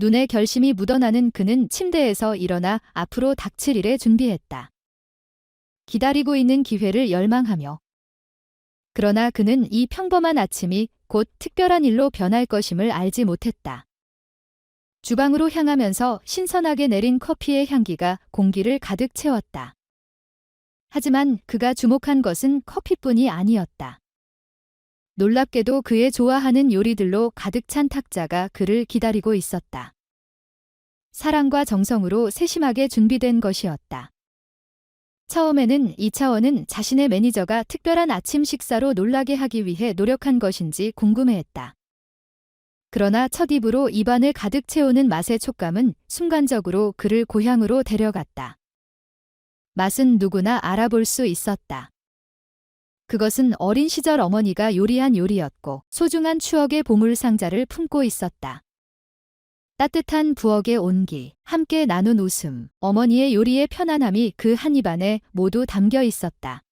눈에 결심이 묻어나는 그는 침대에서 일어나 앞으로 닥칠 일에 준비했다. 기다리고 있는 기회를 열망하며. 그러나 그는 이 평범한 아침이 곧 특별한 일로 변할 것임을 알지 못했다. 주방으로 향하면서 신선하게 내린 커피의 향기가 공기를 가득 채웠다. 하지만 그가 주목한 것은 커피뿐이 아니었다. 놀랍게도 그의 좋아하는 요리들로 가득 찬 탁자가 그를 기다리고 있었다. 사랑과 정성으로 세심하게 준비된 것이었다. 처음에는 이차원은 자신의 매니저가 특별한 아침 식사로 놀라게 하기 위해 노력한 것인지 궁금해했다. 그러나 첫 입으로 입안을 가득 채우는 맛의 촉감은 순간적으로 그를 고향으로 데려갔다. 맛은 누구나 알아볼 수 있었다. 그것은 어린 시절 어머니가 요리한 요리였고 소중한 추억의 보물 상자를 품고 있었다. 따뜻한 부엌의 온기, 함께 나눈 웃음, 어머니의 요리의 편안함이 그 한 입안에 모두 담겨 있었다.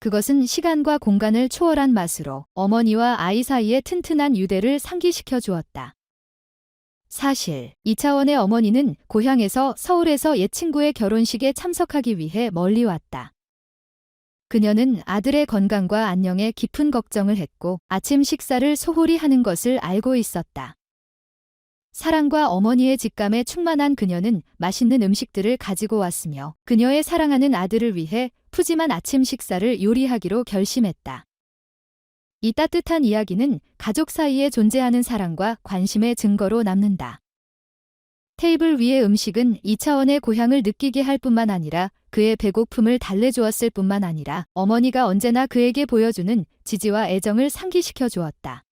그것은 시간과 공간을 초월한 맛으로 어머니와 아이 사이의 튼튼한 유대를 상기시켜 주었다. 사실 이차원의 어머니는 고향에서 서울에서 옛 친구의 결혼식에 참석하기 위해 멀리 왔다. 그녀는 아들의 건강과 안녕에 깊은 걱정을 했고 아침 식사를 소홀히 하는 것을 알고 있었다. 사랑과 어머니의 직감에 충만한 그녀는 맛있는 음식들을 가지고 왔으며 그녀의 사랑하는 아들을 위해 푸짐한 아침 식사를 요리하기로 결심했다. 이 따뜻한 이야기는 가족 사이에 존재하는 사랑과 관심의 증거로 남는다. 테이블 위의 음식은 이차원의 고향을 느끼게 할 뿐만 아니라 그의 배고픔을 달래주었을 뿐만 아니라 어머니가 언제나 그에게 보여주는 지지와 애정을 상기시켜 주었다.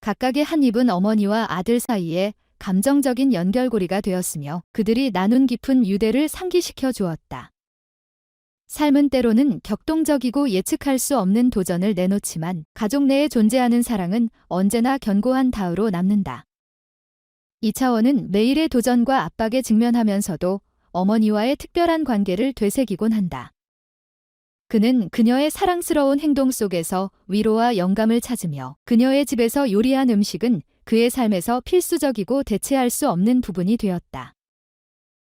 각각의 한 입은 어머니와 아들 사이에 감정적인 연결고리가 되었으며 그들이 나눈 깊은 유대를 상기시켜 주었다. 삶은 때로는 격동적이고 예측할 수 없는 도전을 내놓지만 가족 내에 존재하는 사랑은 언제나 견고한 다으로 남는다. 이차원은 매일의 도전과 압박에 직면하면서도 어머니와의 특별한 관계를 되새기곤 한다. 그는 그녀의 사랑스러운 행동 속에서 위로와 영감을 찾으며 그녀의 집에서 요리한 음식은 그의 삶에서 필수적이고 대체할 수 없는 부분이 되었다.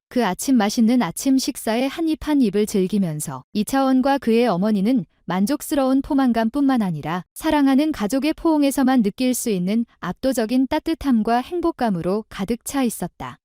그 아침 맛있는 아침 식사의 한입 한 입을 즐기면서 이차원과 그의 어머니는 만족스러운 포만감뿐만 아니라 사랑하는 가족의 포옹에서만 느낄 수 있는 압도적인 따뜻함과 행복감으로 가득 차 있었다.